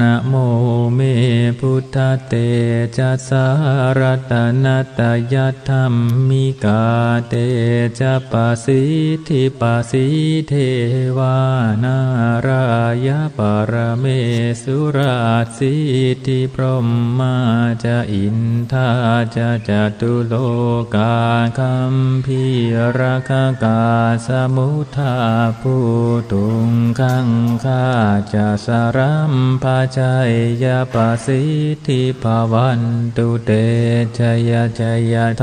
นะโมเมพุทธเตจะสารตนัตยธรรมมิกาเตจะปะสิทิปะสิเทวานารายปรเมสุราสิทิพรหมาจะอินทาจะจตุโลกาคัมพีราคกาสมุทาผู้ตุงขังคาจะสรัมภาชัยยาปสิทธิภาวันตุเตชยชยท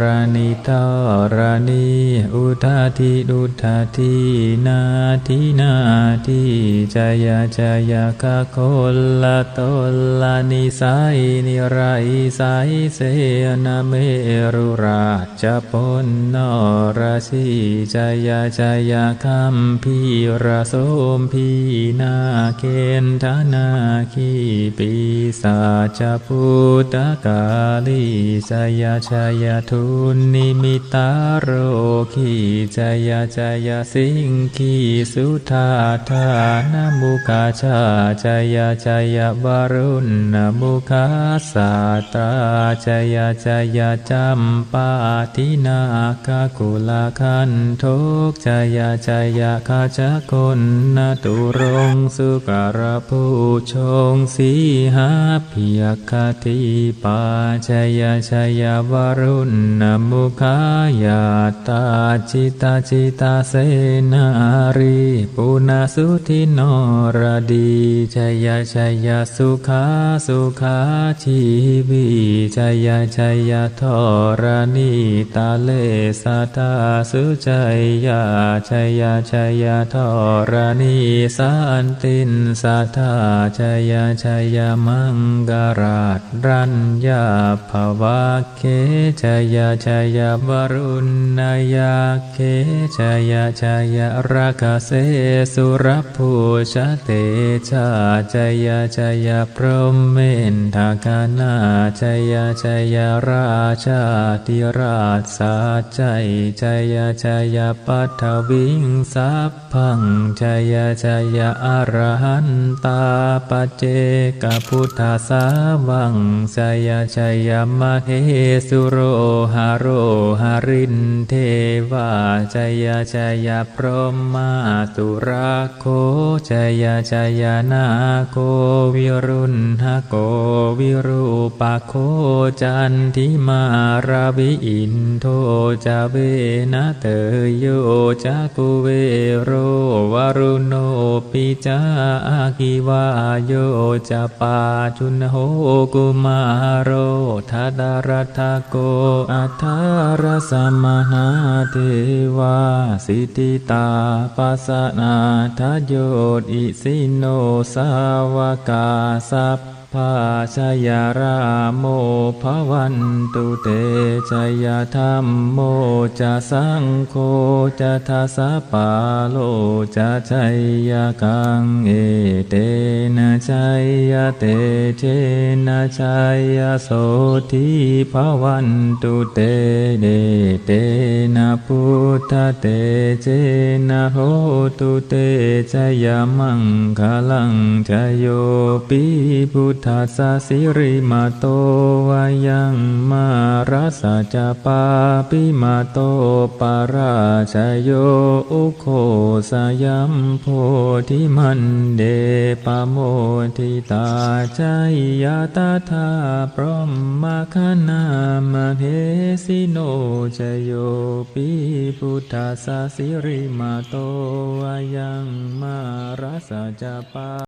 รณิทรณิอุทาทิดุทาทินาทินาทิจยจยคโคละตลานิสัยนิไรสัยเสนาเมรุราชพลนรสีจยจยคัมพีระโสมพีนาเคนธนาคีปีสาจพุทธกาลีจยจยทุนนิมิตาโรคีจยาจยาสิงคีสุธาธานมุขาชาจยาจยาวรุณนมุขาสาตราจยจยาจัมปาทินาคกุลาคันโทกจยาจยาคาจคนนตุรงสุการผู้ชงสีหาเพียคติปาจยจยวรุณนมุขายาตาจิตาจิตาเสนารีปุณสุทินรดีจยจยสุขาสุขาชีวีจยจยทรณีตาเลสตาสุจยาจยจยทรณีสันตินสัทธาจยจยมังกราชรัญญาภวะเคจยจยวรุณยาเคจยจยราคเสสุรภูชเตชาจยจยพรหมเมนทากานาจยจยราชาติราชสาใจจยจยปัทวิงสัพพังจยจยอรหันตาปเจกพุทธาสาวังจยจยมเหสุโรหาโรหารินเทวาจยจยพรหมาสุราโคจยจยนาโควิรุณหโกวิรูปโคจันทิมาราวิอินโทจเวนะเตโยจักุเวโรวรุโนปิจาอาคิวาโยจะปาจุนโหกุมาโรทัดารทโกอัทารสมนาเทวาสิติตาปัสนาทโยตอิสิโนสาวกาสัพ พาชยาราโมภวันตุเตชยธรรมโมจะสังโฆจะทัสะปาโลจะชัยยกังเอเตนะชัยยเตเชนะชัยยโสทิภวันตุเตเดเตนะพุทธเตเจนะโหตุเตชยมังคลังชโยปิพุทธัสสิริมาโตวายังมารัสจะปาปิมาโตปาราชโยอุโคสยัมโพธิมันเดปโมทิตาใจยาตาธาพร้อมมาคณามเหสิโนชโยปิพุทธัสสิริมาโตวายังมารัสจะปา